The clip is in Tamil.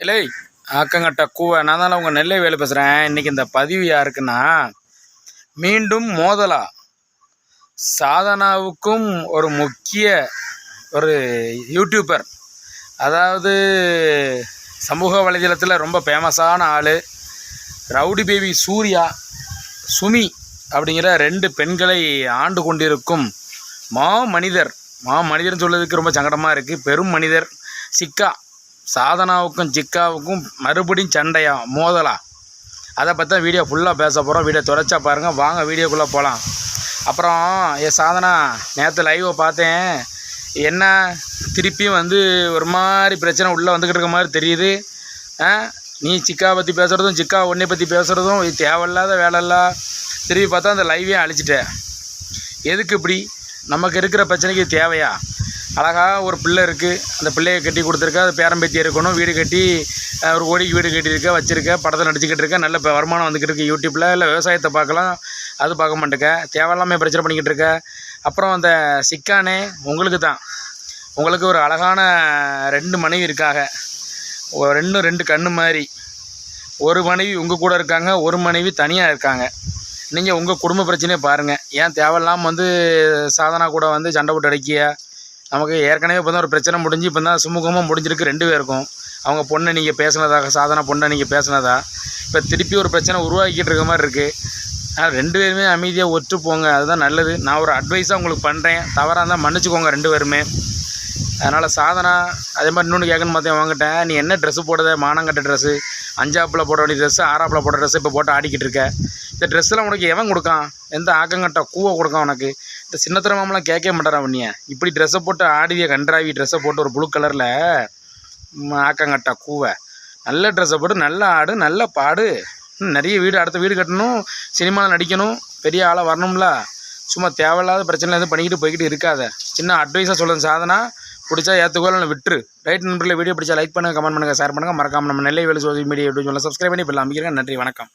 இல்லை ஆக்கங்கட்ட கூவ. நான் தானே உங்கள் நெல்லை வேலை பேசுகிறேன் இன்றைக்கி இந்த பதிவு யாருக்குன்னா மீண்டும் மோதலா. சாதனாவுக்கும் ஒரு முக்கிய ஒரு யூடியூபர் அதாவது சமூக வலைதளத்தில் ரொம்ப ஃபேமஸான ஆள் ரவுடி பேபி சூர்யா சுமி அப்படிங்கிற ரெண்டு பெண்களை ஆண்டு கொண்டிருக்கும் மா மனிதர் மா மனிதர்னு சொல்கிறதுக்கு ரொம்ப சங்கடமாக இருக்குது பெரும் மனிதர் சிக்கா. சாதனாவுக்கும் சிக்காவுக்கும் மறுபடியும் சண்டையா? மோதலா? அதை பற்றி தான் வீடியோ ஃபுல்லாக பேச போகிறோம் வீடியோ தொடச்சா பாருங்கள் வாங்க வீடியோக்குள்ளே போகலாம் அப்புறம் ஏ சாதனா நேற்று லைவை பார்த்தேன். என்ன? திருப்பியும் வந்து ஒரு மாதிரி பிரச்சனை உள்ளே வந்துக்கிட்டு இருக்க மாதிரி தெரியுது. நீ சிக்கா பற்றி பேசுகிறதும் சிக்கா உன்னை பற்றி பேசுகிறதும் இது தேவையில்லாத வேலையெல்லாம். திருப்பி பார்த்தா அந்த லைவையும் அழிச்சிட்டேன் எதுக்கு இப்படி? நமக்கு இருக்கிற பிரச்சனைக்கு தேவையா? அழகாக ஒரு பிள்ளை இருக்குது அந்த பிள்ளையை கட்டி கொடுத்துருக்க. அது பேரம்பேத்தி இருக்கணும். வீடு கட்டி ஒரு கோடிக்கு வீடு கட்டியிருக்க வச்சுருக்க படத்தில் நடிச்சுக்கிட்டு இருக்க. நல்ல இப்போ வருமானம் வந்துக்கிட்டு இருக்கு யூடியூப்பில் இல்லை விவசாயத்தை பார்க்கலாம். அது பார்க்க மாட்டேக்க. தேவையில்லாமல் பிரச்சனை பண்ணிக்கிட்டு இருக்க. அப்புறம் அந்த சிக்கானே உங்களுக்கு தான். உங்களுக்கு ஒரு அழகான ரெண்டு மனைவி இருக்காங்க. ஒரு ரெண்டும் ரெண்டு கண்ணு மாதிரி ஒரு மனைவி உங்கள் கூட இருக்காங்க. ஒரு மனைவி தனியாக இருக்காங்க. நீங்கள் உங்கள் குடும்ப பிரச்சனையை பாருங்கள் ஏன் தேவையில்லாமல் வந்து சாதனா கூட வந்து சண்டை போட்டு அடிக்கிய? நமக்கு ஏற்கனவே இப்போ தான் ஒரு பிரச்சனை முடிஞ்சு இப்போ தான் சுமூகமாக முடிஞ்சிருக்கு ரெண்டு பேருக்கும். அவங்க பொண்ணை நீங்கள் பேசுனதாக சாதனா பொண்ணை நீங்கள் பேசினதா இப்போ திருப்பி ஒரு பிரச்சனை உருவாக்கிட்டு இருக்க மாதிரி இருக்குது ஆனால் ரெண்டு பேருமே அமைதியாக ஒற்று போங்க அதுதான் நல்லது. நான் ஒரு அட்வைஸாக உங்களுக்கு பண்ணுறேன் தவறாக இருந்தால் மன்னிச்சுக்கோங்க ரெண்டு பேருமே. அதனால் சாதனா அதே மாதிரி இன்னொன்று கேட்கணும் பார்த்தேன் வாங்கிட்டேன் நீ என்ன ட்ரெஸ்ஸு போடுத? மானங்கட்ட ட்ரெஸ்ஸு அஞ்சாப்பில் போட வேண்டிய ட்ரெஸ்ஸு ஆறாப்பில் போட ட்ரெஸ்ஸு இப்போ போட்டு ஆடிக்கிட்டு இருக்க. இந்த ட்ரெஸ்ஸெலாம் உனக்கு எவன் கொடுக்கான்? எந்த ஆக்கங்கட்ட கூவை கொடுக்கான் உனக்கு? இந்த சின்னத்திர மாமெல்லாம் கேட்கவே மாட்டாரா உன்னைய? இப்படி ட்ரெஸ்ஸை போட்டு ஆடிவிய கன்றாவி ட்ரெஸ்ஸை போட்டு ஒரு ப்ளூ கலரில் ஆக்கங்கட்டா கூவை. நல்ல ட்ரெஸ்ஸை போட்டு நல்ல ஆடு நல்ல பாடு. இன்னும் நிறைய வீடு அடுத்த வீடு கட்டணும் சினிமாவில் நடிக்கணும் பெரிய ஆளாக வரணும்ல. சும்மா தேவையில்லாத பிரச்சனை எதுவும் பண்ணிக்கிட்டு போய்கிட்டு இருக்காத. சின்ன அட்வைஸாக சொல்லுங்கள் சாதனா. பிடிச்சா ஏற்றுக்கோ இல்லை விட்டுரு. ரைட் நண்பர்களே வீடியோ பிடிச்சா லைக் பண்ணுங்கள் கமெண்ட் பண்ணுங்கள் ஷேர் பண்ணுங்கள் மறக்காம நம்ம நெல்லை வேலை சோசியல் மீடியா யூடியூப் சப்ஸ்கிரைப் பண்ணி இப்போ அமைக்கிறேன் நன்றி வணக்கம்.